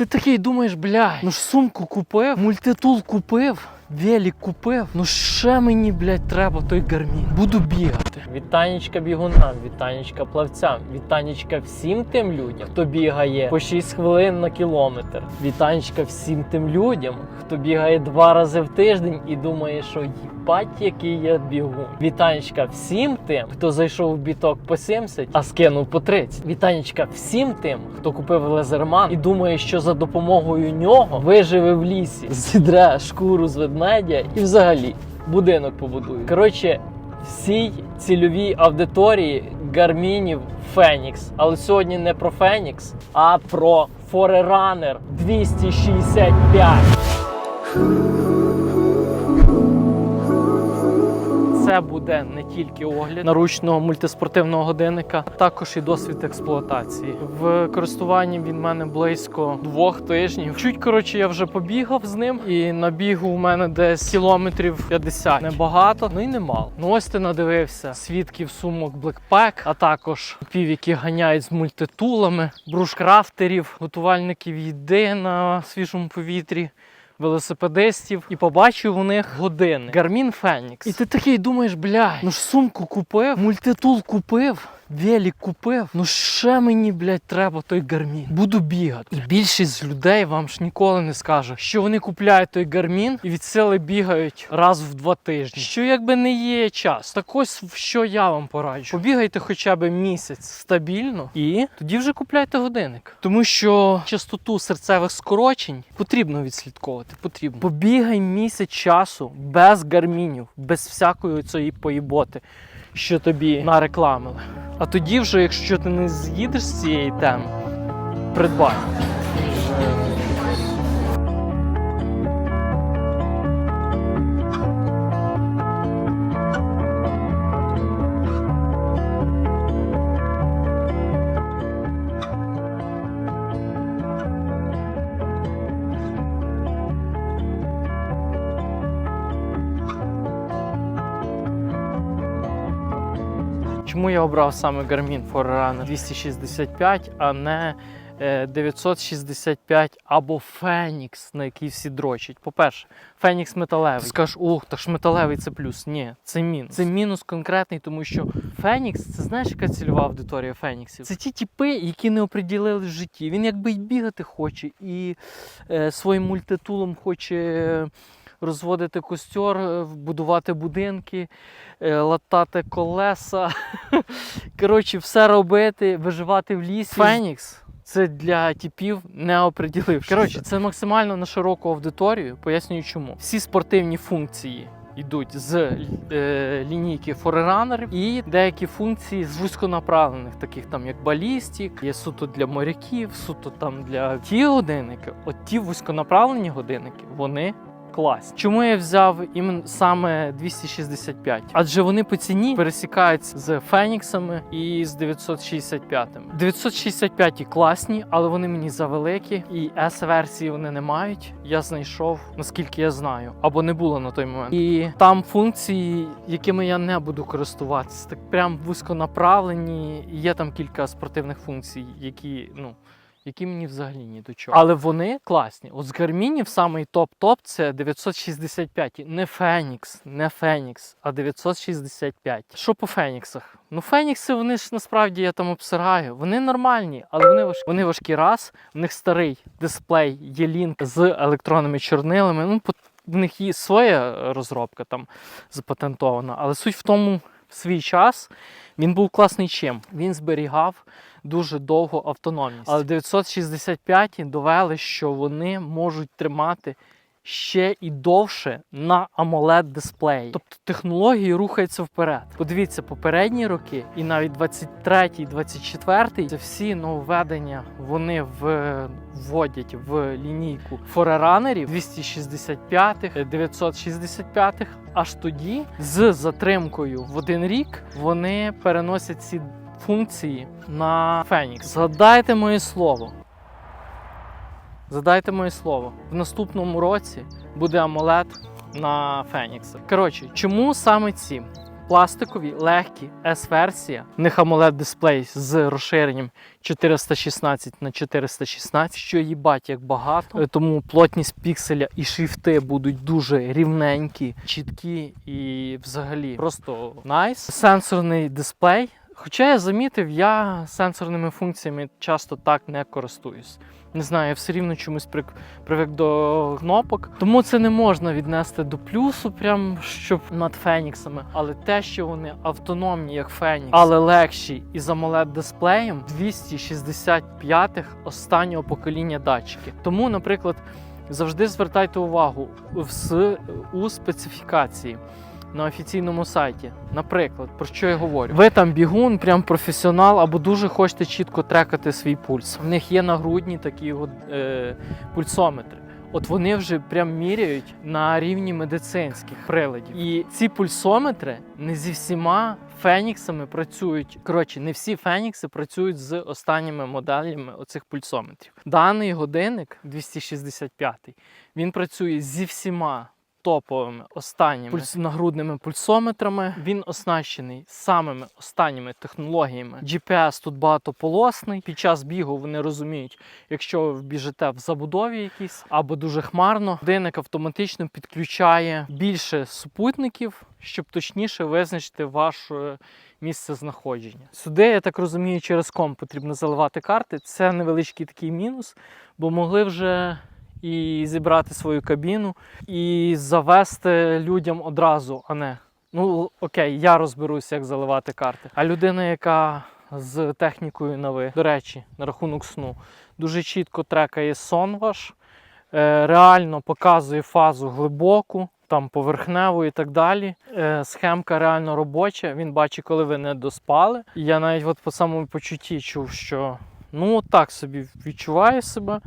Ти такий думаєш, блядь, ну ж сумку купив, мультитул купив. Велик купив, ну ще мені, блядь, треба той гармін. Буду бігати. Вітанечка бігунам, вітанечка плавцям, вітанечка всім тим людям, хто бігає по 6 хвилин на кілометр. Вітанечка всім тим людям, хто бігає два рази в тиждень і думає, що їбать, який я бігун. Вітанечка всім тим, хто зайшов в біток по 70, а скинув по 30. Вітанечка всім тим, хто купив лазерман і думає, що за допомогою нього виживе в лісі, зідре шкуру з ведмедя і взагалі будинок побудує. Коротше, всій цільовій аудиторії гармінів Фенікс. Але сьогодні не про Фенікс, а про Forerunner 265. Це буде не тільки огляд наручного мультиспортивного годинника, також і досвід експлуатації. В користуванні він в мене близько двох тижнів. Чуть коротше, я вже побігав з ним, і на бігу у мене десь кілометрів 50. Небагато, ну і немало. Ну ось ти надивився свідків сумок Blackpack, а також пів, які ганяють з мультитулами, брушкрафтерів, готувальників їди на свіжому повітрі велосипедистів і побачив у них години Garmin Fenix. І ти такий думаєш, блядь, ну ж сумку купив, мультитул купив. Велик купив, ну ще мені, блядь, треба той гармін. Буду бігати. І більшість людей вам ж ніколи не скаже, що вони купляють той гармін і від сили бігають раз в два тижні. Що якби не є час. Так ось що я вам пораджу. Побігайте хоча б місяць стабільно, і тоді вже купляйте годинник. Тому що частоту серцевих скорочень потрібно відслідковувати. Потрібно. Побігай місяць часу без гармінів, без всякої цієї поїботи, що тобі нарекламили. А тоді, вже, якщо ти не з'їдеш з цієї теми, придбай. Чому я обрав саме Garmin Forerunner 265, а не е, 965 або Phoenix, на який всі дрочать? По-перше, Phoenix металевий. Ти скажеш, ух, так ж металевий це плюс. Ні, це мінус. Це мінус конкретний, тому що Phoenix, це знаєш, яка цільова аудиторія Феніксів? Це ті типи, які не оприділили в житті. Він якби й бігати хоче, і е, своїм мультитулом хоче. Розводити костер, е, будувати будинки, е, латати колеса. Коротше, все робити, виживати в лісі. Фенікс це для типів не оприділившись. Коротше, це максимально на широку аудиторію. Пояснюю чому. Всі спортивні функції. Йдуть з е, лінійки фореранерів і деякі функції з вузьконаправлених, таких там як балістик, є суто для моряків, суто там для ті годинники. От ті вузьконаправлені годинники, вони класні. Чому я взяв іменно саме 265? Адже вони по ціні пересікаються з Феніксами і з 965. 965 класні, але вони мені завеликі, і S-версії вони не мають. Я знайшов, наскільки я знаю, або не було на той момент. І там функції, якими я не буду користуватися, так прям вузьконаправлені. Є там кілька спортивних функцій, які ну які мені взагалі ні до чого. Але вони класні. От з гармінів самий топ-топ це 965. Не Фенікс, не Фенікс, а 965. Що по Феніксах? Ну, Фенікси, вони ж насправді я там обсираю. Вони нормальні, але вони важкі. Вони важкі раз. В них старий дисплей, є лінк з електронними чорнилами. Ну, по- в них є своя розробка там запатентована. Але суть в тому, в свій час він був класний чим. Він зберігав дуже довго автономність. Але 965 довели, що вони можуть тримати ще і довше на amoled дисплеї. Тобто технології рухаються вперед. Подивіться, попередні роки, і навіть 23-й, 24-й, це всі нововведення вони вводять в лінійку фореранерів 265 965 Аж тоді, з затримкою в один рік, вони переносять ці функції на Фенікс. Згадайте моє слово. Задайте моє слово. В наступному році буде AMOLED на Феніксах. Коротше, чому саме ці? пластикові, легкі, S-версія. В них AMOLED дисплей з розширенням 416 на 416, що їбать як багато. Е, Тому плотність пікселя і шрифти будуть дуже рівненькі, чіткі і взагалі просто найс. Сенсорний дисплей. Хоча я замітив, я сенсорними функціями часто так не користуюсь. Не знаю, я все рівно чомусь привик до кнопок. Тому це не можна віднести до плюсу, прям щоб над Феніксами. Але те, що вони автономні, як Фенікс, але легші і з amoled дисплеєм 265-х останнього покоління датчики. Тому, наприклад, завжди звертайте увагу у специфікації. На офіційному сайті, наприклад, про що я говорю? Ви там бігун, прям професіонал, або дуже хочете чітко трекати свій пульс. В них є нагрудні такі от, е, пульсометри. От вони вже прям міряють на рівні медицинських приладів. І ці пульсометри не зі всіма феніксами працюють. Коротше, не всі фенікси працюють з останніми моделями оцих пульсометрів. Даний годинник 265, він працює зі всіма топовими останніми пульс... нагрудними пульсометрами. Він оснащений самими останніми технологіями. GPS тут багатополосний. Під час бігу вони розуміють, якщо ви біжите в забудові якійсь або дуже хмарно, годинник автоматично підключає більше супутників, щоб точніше визначити ваше місце знаходження. Сюди, я так розумію, через ком потрібно заливати карти. Це невеличкий такий мінус, бо могли вже і зібрати свою кабіну, і завести людям одразу, а не ну окей, я розберусь, як заливати карти. А людина, яка з технікою на ви, до речі, на рахунок сну, дуже чітко трекає сон ваш, е, реально показує фазу глибоку. Там поверхневу і так далі. Е, схемка реально робоча. Він бачить, коли ви не доспали. Я навіть от по самому почутті чув, що ну так собі відчуваю себе.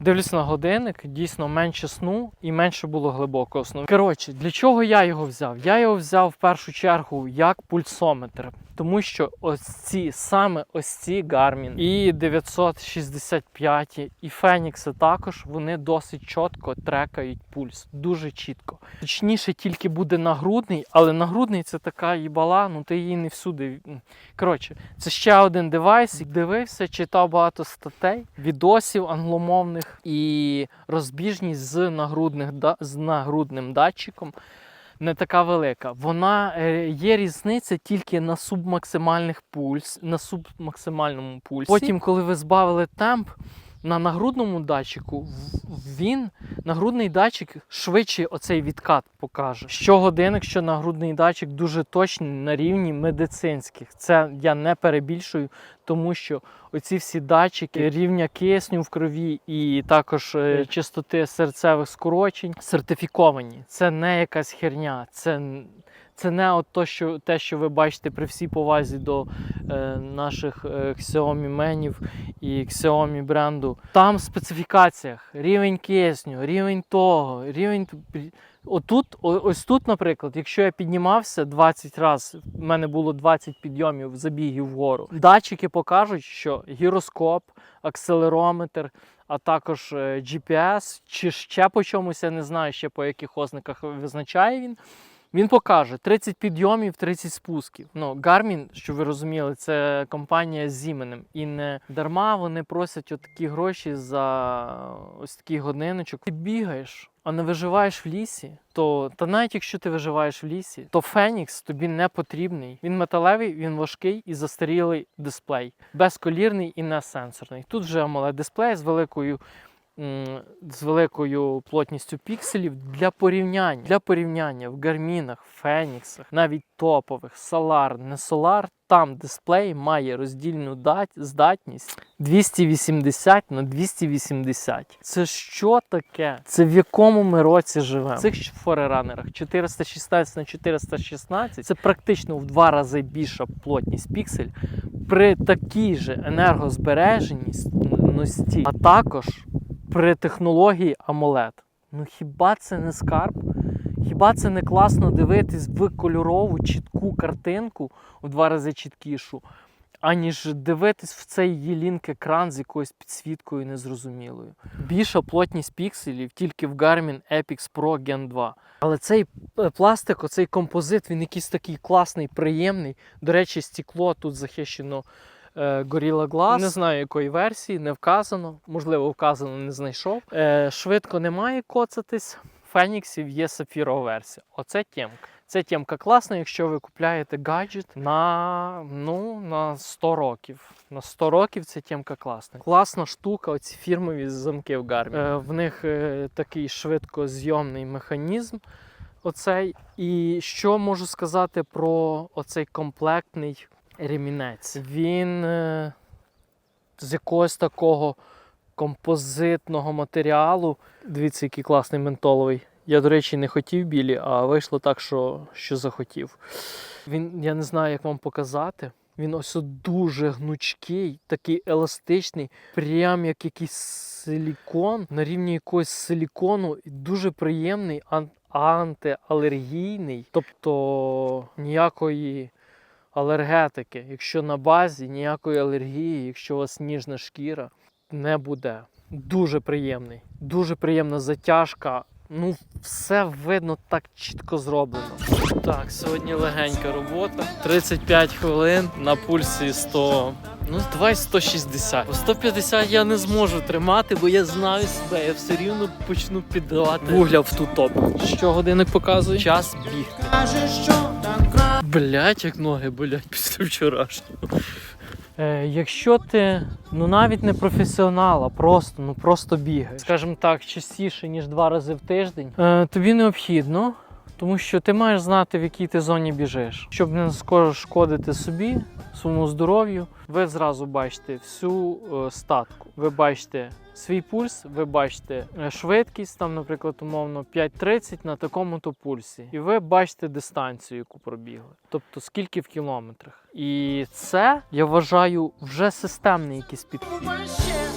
Дивлюсь на годинник, дійсно менше сну і менше було глибокого сну. Коротше, для чого я його взяв? Я його взяв в першу чергу як пульсометр, тому що ось ці саме ось ці Garmin і 965 і Фенікси також вони досить чітко трекають пульс, дуже чітко. Точніше, тільки буде нагрудний, але нагрудний це така їбала, ну ти її не всюди. Коротше, це ще один девайс. Дивився, читав багато статей, відосів англомовних і розбіжність з, нагрудних, з нагрудним датчиком не така велика. Вона е, є різниця тільки на субмаксимальних пульс, на субмаксимальному пульсі. Потім, коли ви збавили темп. На нагрудному датчику він нагрудний датчик швидше оцей відкат покаже. Що годинник, що нагрудний датчик дуже точний на рівні медицинських. Це я не перебільшую, тому що оці всі датчики рівня кисню в крові і також е, частоти серцевих скорочень сертифіковані. Це не якась херня. Це це не от то, що, те, що ви бачите при всій повазі до е, наших е, Xiaomi менів і Xiaomi бренду. Там в специфікаціях рівень кисню, рівень того, рівень. Отут, ось тут, наприклад, якщо я піднімався 20 разів, в мене було 20 підйомів забігів вгору. Датчики покажуть, що гіроскоп, акселерометр, а також е, GPS, чи ще по чомусь, я не знаю, ще по яких ознаках визначає він. Він покаже 30 підйомів, 30 спусків. Ну, Garmin, що ви розуміли, це компанія з іменем. І не дарма вони просять отакі гроші за ось такий годиночок. Ти бігаєш, а не виживаєш в лісі, то та навіть якщо ти виживаєш в лісі, то Фенікс тобі не потрібний. Він металевий, він важкий і застарілий дисплей, безколірний і не сенсорний. Тут вже AMOLED дисплей з великою з великою плотністю пікселів для порівняння. Для порівняння в гармінах, феніксах, навіть топових, Solar, не Solar, там дисплей має роздільну дать, здатність 280 на 280. Це що таке? Це в якому ми році живемо? В цих фореранерах 416 на 416 це практично в два рази більша плотність піксель при такій же енергозбереженості, а також при технології AMOLED. Ну хіба це не скарб? Хіба це не класно дивитись в кольорову чітку картинку в два рази чіткішу? аніж дивитись в цей Yeelink екран з якоюсь підсвіткою незрозумілою. Більша плотність пікселів тільки в Garmin Epix Pro Gen 2. Але цей е, пластик, оцей композит, він якийсь такий класний, приємний. До речі, стекло тут захищено Gorilla Glass. Не знаю якої версії, не вказано. Можливо, вказано, не знайшов. Е, швидко не має коцатись. Феніксів є сапфірова версія. Оце тємка. Це тємка класна, якщо ви купляєте гаджет на, ну, на 100 років. На 100 років це тємка класна. Класна штука, оці фірмові замки в Garmin. Е, в них е, такий швидкозйомний механізм. Оцей. І що можу сказати про оцей комплектний ремінець? Він е, з якогось такого композитного матеріалу. Дивіться, який класний ментоловий. Я, до речі, не хотів білі, а вийшло так, що, що захотів. Він, я не знаю, як вам показати. Він ось дуже гнучкий, такий еластичний, прям як якийсь силікон, на рівні якогось силікону, і дуже приємний, ан- антиалергійний, тобто ніякої алергетики. Якщо на базі ніякої алергії, якщо у вас ніжна шкіра, не буде. Дуже приємний, дуже приємна затяжка. Ну, все видно так чітко зроблено. Так, сьогодні легенька робота. 35 хвилин на пульсі 100. Ну, давай 160. По 150 я не зможу тримати, бо я знаю себе, я все рівно почну піддавати вугля в ту топ. Що годинник показує? Час бігти. Блять, як ноги болять після вчорашнього. Е, якщо ти ну навіть не професіонал, а просто, ну просто бігаєш, скажімо так, частіше, ніж два рази в тиждень, е, тобі необхідно, тому що ти маєш знати, в якій ти зоні біжиш. Щоб не шкодити собі, своєму здоров'ю, ви зразу бачите всю е, статку. Ви бачите свій пульс, ви бачите е, швидкість, там, наприклад, умовно 5.30 на такому-то пульсі. І ви бачите дистанцію, яку пробігли. Тобто скільки в кілометрах. І це, я вважаю, вже системний якийсь підхід.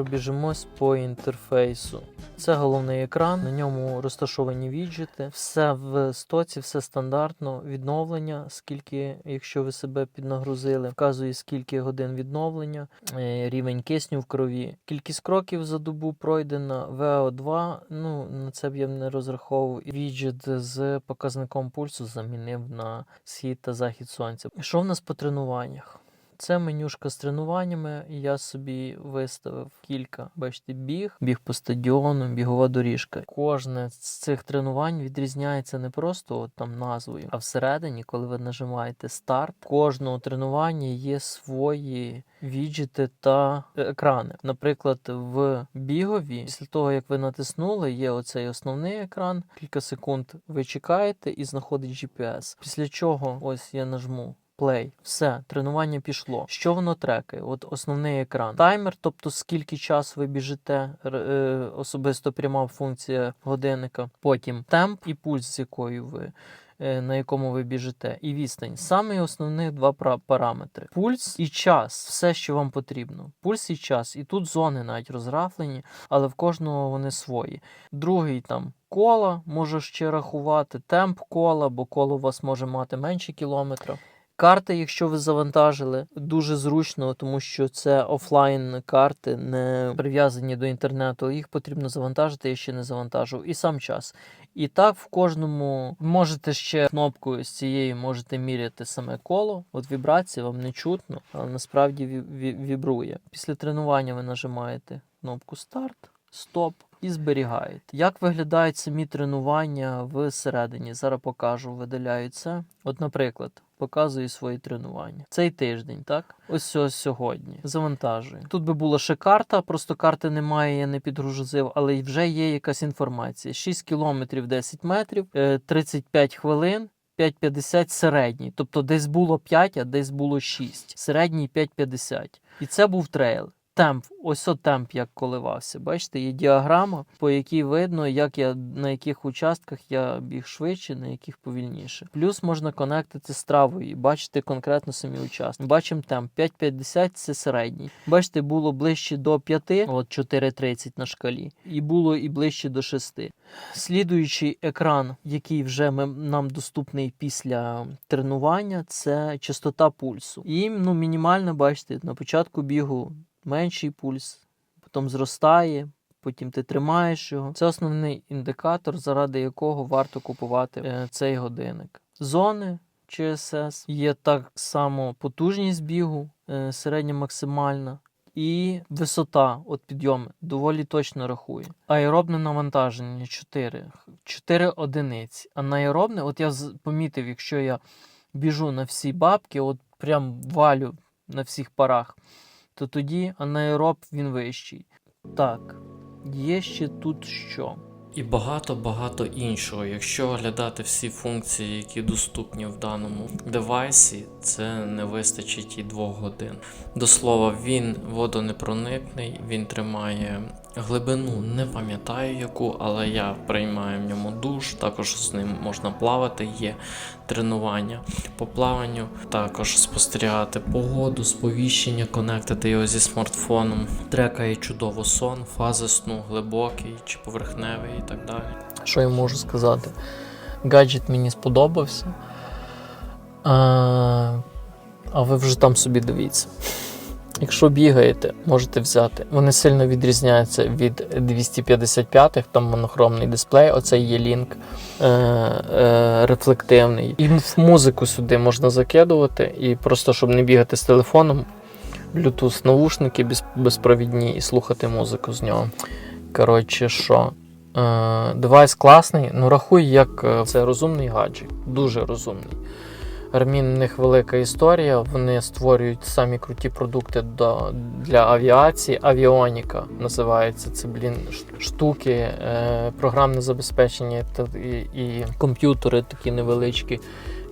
Пробіжимось по інтерфейсу. Це головний екран, на ньому розташовані віджити. Все в стоці, все стандартно. Відновлення, скільки, якщо ви себе піднагрузили, вказує скільки годин відновлення, е, рівень кисню в крові. Кількість кроків за добу пройдена, ВО2. Ну на це б я не розраховував. Віджит з показником пульсу замінив на схід та захід сонця. Що в нас по тренуваннях? Це менюшка з тренуваннями. Я собі виставив кілька. Бачите, біг, біг по стадіону, бігова доріжка. Кожне з цих тренувань відрізняється не просто от там назвою, а всередині, коли ви нажимаєте старт, кожного тренування є свої віджити та екрани. Наприклад, в бігові, після того як ви натиснули, є оцей основний екран. Кілька секунд ви чекаєте і знаходить GPS. Після чого ось я нажму. Play. Все, тренування пішло. Що воно трекає? От основний екран. Таймер, тобто скільки часу ви біжите, е, особисто пряма функція годинника. Потім темп і пульс, з якою ви. е, На якому ви біжите, і відстань. Саме основних два параметри: пульс і час, все, що вам потрібно. Пульс і час. І тут зони навіть розрафлені, але в кожного вони свої. Другий там кола, може ще рахувати, темп кола, бо коло у вас може мати менше кілометрів. Карти, якщо ви завантажили, дуже зручно, тому що це офлайн карти, не прив'язані до інтернету. Їх потрібно завантажити, я ще не завантажив. І сам час. І так в кожному можете ще кнопкою з цією можете міряти саме коло. От вібрації вам не чутно, але насправді ві- ві- вібрує. Після тренування ви нажимаєте кнопку старт, стоп. І зберігаєте. Як виглядають самі тренування всередині? Зараз покажу, видаляю це. От, наприклад, показую свої тренування. Цей тиждень, так? Ось ось сьогодні. Завантажую. Тут би була ще карта, просто карти немає, я не підгрузив, але вже є якась інформація: 6 кілометрів 10 метрів, е, 35 хвилин. 5,50 середній, тобто десь було 5, а десь було 6. Середній 5,50. І це був трейл. Темп, ось о темп як коливався. Бачите, є діаграма, по якій видно, як я на яких участках я біг швидше, на яких повільніше. Плюс можна конектити з травою і бачити конкретно самі участки. Бачимо темп 5,50 це середній. Бачите, було ближче до 5, от 4,30 на шкалі, і було і ближче до 6. Слідуючий екран, який вже ми, нам доступний після тренування, це частота пульсу. І ну, мінімально, бачите, на початку бігу менший пульс, потім зростає, потім ти тримаєш його. Це основний індикатор, заради якого варто купувати е, цей годинник. Зони ЧСС є так само потужність бігу, е, середня максимальна. І висота от підйому доволі точно рахує. Аеробне навантаження 4. 4 одиниці. Анаеробне, от я помітив, якщо я біжу на всі бабки, от прям валю на всіх парах, то тоді анаероб він вищий. Так, є ще тут що? І багато-багато іншого. Якщо оглядати всі функції, які доступні в даному девайсі, це не вистачить і двох годин. До слова, він водонепроникний, він тримає глибину, не пам'ятаю яку, але я приймаю в ньому душ, також з ним можна плавати, є тренування по плаванню, також спостерігати погоду, сповіщення, конектити його зі смартфоном, трекає чудово сон, фази сну, глибокий чи поверхневий і так далі. Що я можу сказати? Гаджет мені сподобався. А, а ви вже там собі дивіться. Якщо бігаєте, можете взяти. Вони сильно відрізняються від 255-х, там монохромний дисплей, оцей є лінк е, е, рефлективний. І музику сюди можна закидувати, і просто щоб не бігати з телефоном, Bluetooth наушники без, безпровідні і слухати музику з нього. Коротше, що? Е, девайс класний, ну рахуй, як е, це розумний гаджет, дуже розумний. Garmin в них велика історія. Вони створюють самі круті продукти для авіації. Авіоніка називається це, блін, штуки, е, програмне забезпечення і, і комп'ютери такі невеличкі,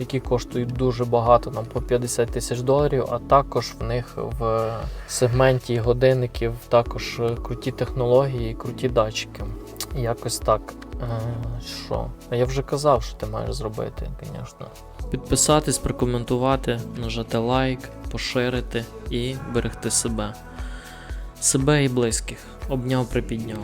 які коштують дуже багато, там по 50 тисяч доларів. А також в них в сегменті годинників також е, круті технології, круті датчики. Якось так. Е, Що? Я вже казав, що ти маєш зробити, звісно. Підписатись, прокоментувати, нажати лайк, поширити і берегти себе. Себе і близьких. Обняв, припідняв.